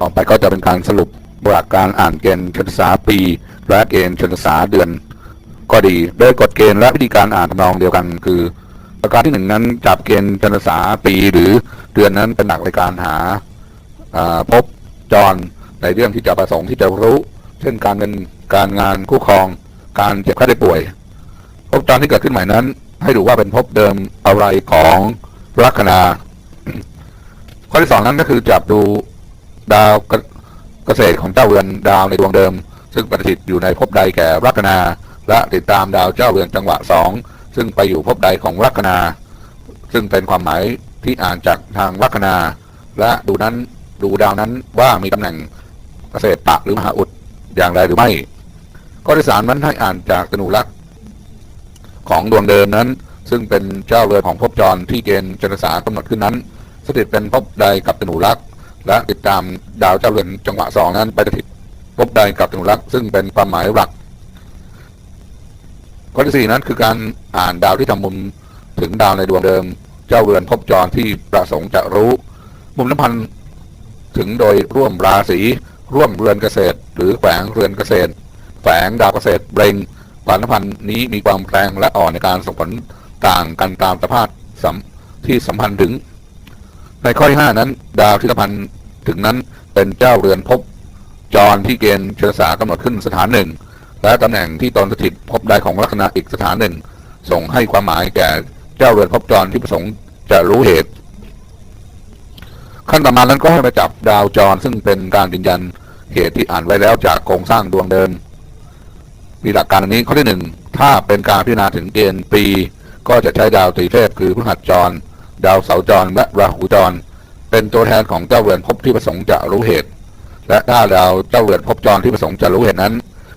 ต่อไปก็จะเป็นการสรุปหลักการอ่านเกณฑ์ชนษาปี และเกณฑ์ชนษาเดือน ก็ดีโดยกฎเกณฑ์และวิธีการอ่านทำนองเดียวกันคือประการที่หนึ่งนั้นจับเกณฑ์ชนษาปีหรือเดือนนั้นเป็นหลักในการหาาพบจรในเรื่องที่จะประสงค์ที่จะรู้ เช่นการเงินการงานคู่ครอง การเจ็บไข้ได้ป่วย พบจรที่เกิดขึ้นใหม่นั้น ให้ดูว่าเป็นพบเดิมอะไรของลัคนาข้อที่สองนั้นก็คือจับดู ดาวเกษตรของเจ้าเรือนดาวในดวงเดิม ซึ่งปฏิทินอยู่ในภพใดแก่ลัคนา และติดตามดาวเจ้าเรือนจังหวะสองซึ่งไปอยู่ภพใดของลัคนา ซึ่งเป็นความหมายที่อ่านจากทางลัคนา และดูนั้นดูดาวนั้นว่ามีตำแหน่งเกษตรปะหรือมหาอุดอย่างไรหรือไม่ข้อที่สามนั้นให้อ่านจากตนุลักษณ์ของดวงเดิมนั้น ซึ่งเป็นเจ้าเรือนของภพจรที่เกณฑ์จนสากำหนดขึ้นนั้น สถิตเป็นภพใดกับตนุลักษณ์ และติดตามดาวเจ้าเรือนจังหวะสองนั้นไปสถิตภพใดกับตนุลักษ์ซึ่งเป็นความหมายหลักข้อที่สี่นั้นคือการอ่านดาวที่ทำมุมถึงดาวในดวงเดิม เจ้าเรือนภพจรที่ประสงค์จะรู้ มุมน้ำพันถึงโดยร่วมราศีร่วมเรือนเกษตร หรือแฝงเรือนเกษตรแฝงดาวเกษตรเบรงความสัมพันธ์นี้มีความแรงและอ่อนในการส่งผลต่างกันตามสภาพสัมที่สัมพันธ์ถึง ในข้อที่ห้านั้น ดาวที่สัมพันธ์ ถึงนั้นเป็นเจ้าเรือนภพจรที่เกณฑ์เชื้อสากำหนดขึ้นสถานหนึ่ง และตำแหน่งที่ตนสถิตภพใดของลัคนาอีกสถานหนึ่ง ส่งให้ความหมายแก่เจ้าเรือนภพจรที่ประสงค์จะรู้เหตุ ขั้นต่อมานั้นก็ให้มาจับดาวจรซึ่งเป็นการยืนยันเหตุที่อ่านไว้แล้วจากโครงสร้างดวงเดิมมีหลักการอันนี้ข้อที่หนึ่งถ้าเป็นการพิจารณาถึงเกณฑ์ปี ก็จะใช้ดาวตรีเทพคือพฤหัสจร ดาวเสาจรและราหูจร เป็นตัวแทนของเจ้าเรือนภพที่ประสงค์จะรู้เหตุ และถ้าดาวเจ้าเรือนภพจรที่ประสงค์จะรู้เหตุนั้น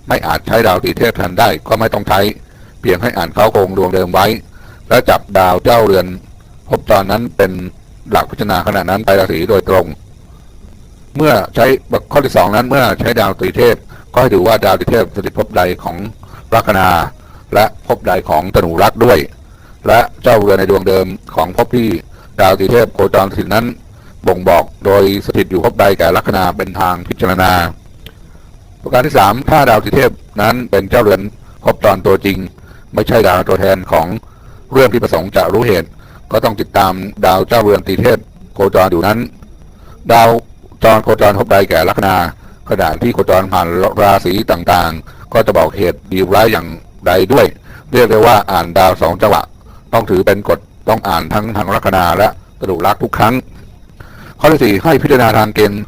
ไม่อาจใช้ดาวตีเทพแทนได้ก็ไม่ต้องใช้ เพียงให้อ่านเข้าโครงดวงเดิมไว้ และจับดาวเจ้าเรือนภพจรนั้นเป็นหลักพิจารณาขณะนั้นไปราศีโดยตรง เมื่อใช้ข้อที่สองนั้นเมื่อใช้ดาวตีเทพ ก็ให้ดูว่าดาวตีเทพสถิตภพใดของลัคนาและภพใดของตนูรักษ์ด้วย และเจ้าเรือนในดวงเดิมของภพที่ดาวตีเทพโคจรสถิตนั้น บ่งบอกโดยสถิตอยู่ภพใดแก่ลัคนาเป็นทางพิจารณา ประการที่สามถ้าดาวตรีเทพนั้นเป็นเจ้าเรือนภพจรตัวจริง ไม่ใช่ดาวตัวแทนของเรื่องที่ประสงค์จะรู้เหตุ ก็ต้องติดตามดาวเจ้าเรือนตีเทพโคจรอยู่นั้น ดาวจรโคจรพบใดแก่ลัคนาขณะที่โคจรผ่านราศีต่างๆ ก็จะบอกเหตุดีร้ายอย่างใดด้วย เรียกได้ว่าอ่านดาวสองจังหวะ ต้องถือเป็นกฎต้องอ่านทั้งทางลัคนาและกระดูกลักทุกครั้ง ข้อที่สี่ให้พิจารณาทางเกณฑ์